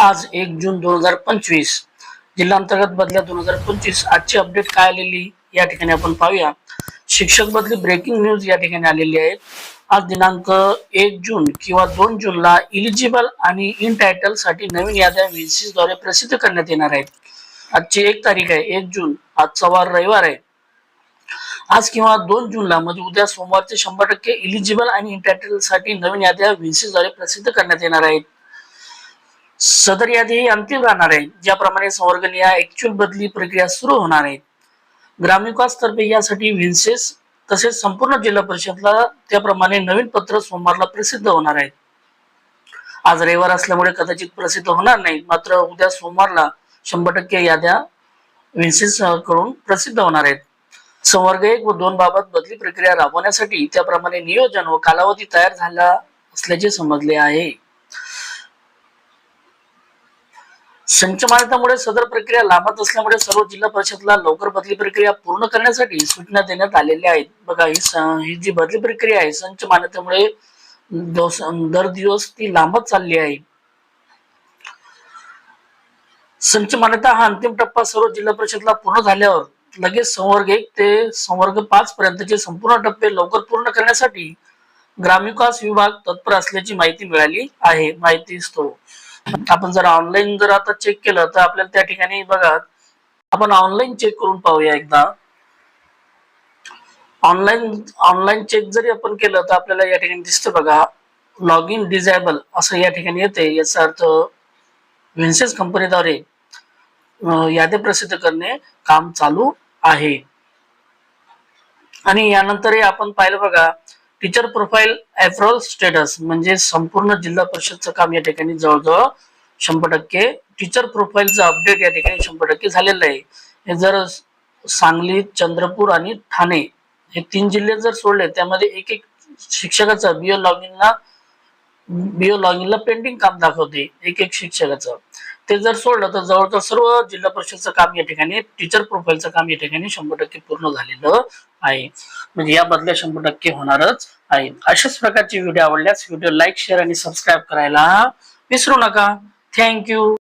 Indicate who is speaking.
Speaker 1: आज एक जून दोन हजार पंचवीस. जिल्हा अंतर्गत बदल्या दोन हजार पंचवीस. आजची अपडेट काय आलेली या ठिकाणी आपण पाहूया. शिक्षक बदली ब्रेकिंग न्यूज या ठिकाणी आलेली आहे. आज दिनांक एक जून किंवा दोन जूनला इलिजिबल आणि इन टायटलसाठी नवीन याद्या VCS द्वारे प्रसिद्ध करण्यात येणार आहेत. आजची एक तारीख आहे एक जून. आजचा वार रविवार आहे. आज किंवा दोन जूनला म्हणजे उद्या सोमवारचे शंभर टक्के इलिजिबल आणि इंटायटलसाठी नवीन याद्या VCS द्वारे प्रसिद्ध करण्यात येणार आहेत. सदर यादी ही अंतिम राहणार आहे. ज्याप्रमाणे संवर्गनीय ऍक्च्युअल बदली प्रक्रिया सुरू होणार आहे. ग्रामविकास तर्फे यासाठी विन्सेस तसेच संपूर्ण जिल्हा परिषदला त्याप्रमाणे नवीन पत्र सोमवारला प्रसिद्ध होणार आहे आज रविवार असल्यामुळे कदाचित प्रसिद्ध होणार नाही. मात्र उद्या सोमवारला शंभर टक्के याद्या विन्सेस कडून प्रसिद्ध होणार आहेत. संवर्ग एक व दोन बाबत बदली प्रक्रिया राबवण्यासाठी त्याप्रमाणे नियोजन व कालावधी तयार झाला असल्याचे समजले आहे. संच मान्यतामुळे सदर प्रक्रिया लांबत असल्यामुळे सर्व जिल्हा परिषदला लवकर बदली प्रक्रिया पूर्ण करण्यासाठी सूचना देण्यात आलेल्या आहेत. बघा ही ही जी बदली प्रक्रिया आहे संच मान्यतेमुळे दर दिवस ती लांबत चालली आहे. संच मान्यता हा अंतिम टप्पा सर्व जिल्हा परिषदला पूर्ण झाल्यावर लगेच संवर्ग एक ते संवर्ग पाच पर्यंतचे संपूर्ण टप्पे लवकर पूर्ण करण्यासाठी ग्रामविकास विभाग तत्पर असल्याची माहिती मिळाली आहे. माहिती असतो आपण जर ऑनलाईन जर आता चेक केलं तर आपल्याला त्या ठिकाणी बघा आपण ऑनलाईन चेक करून पाहूया एकदा. ऑनलाईन ऑनलाईन चेक जरी आपण केलं तर आपल्याला या ठिकाणी दिसतं बघा लॉग इन डिझायबल असं या ठिकाणी येते याचा अर्थ विन्सेस कंपनीद्वारे अं, यादी प्रसिद्ध करणे काम चालू आहे. आणि यानंतरही आपण पाहिलं बघा टीचर प्रोफाईल एफरॉल स्टेटस म्हणजे संपूर्ण जिल्हा परिषदचं काम या ठिकाणी जवळजवळ शंभर टक्के. टीचर प्रोफाईलचं अपडेट या ठिकाणी शंभर टक्के झालेलं आहे. हे जर सांगली चंद्रपूर आणि ठाणे हे तीन जिल्हे जर सोडले त्यामध्ये एक एक शिक्षकाचा बिओ लॉगिनला बिओ लॉगिनला पेंडिंग काम दाखवते. एक एक शिक्षकाचं. ते जर सोडलं तर जवळजवळ सर्व जिल्हा परिषदचं काम या ठिकाणी टीचर प्रोफाईलचं काम या ठिकाणी शंभर टक्के पूर्ण झालेलं आहे. म्हणजे या बदल्या शंभर टक्के होणारच आहे. अशाच प्रकारचे व्हिडिओ आवडल्यास व्हिडिओ लाईक शेअर आणि सबस्क्राईब करायला विसरू नका. थँक्यू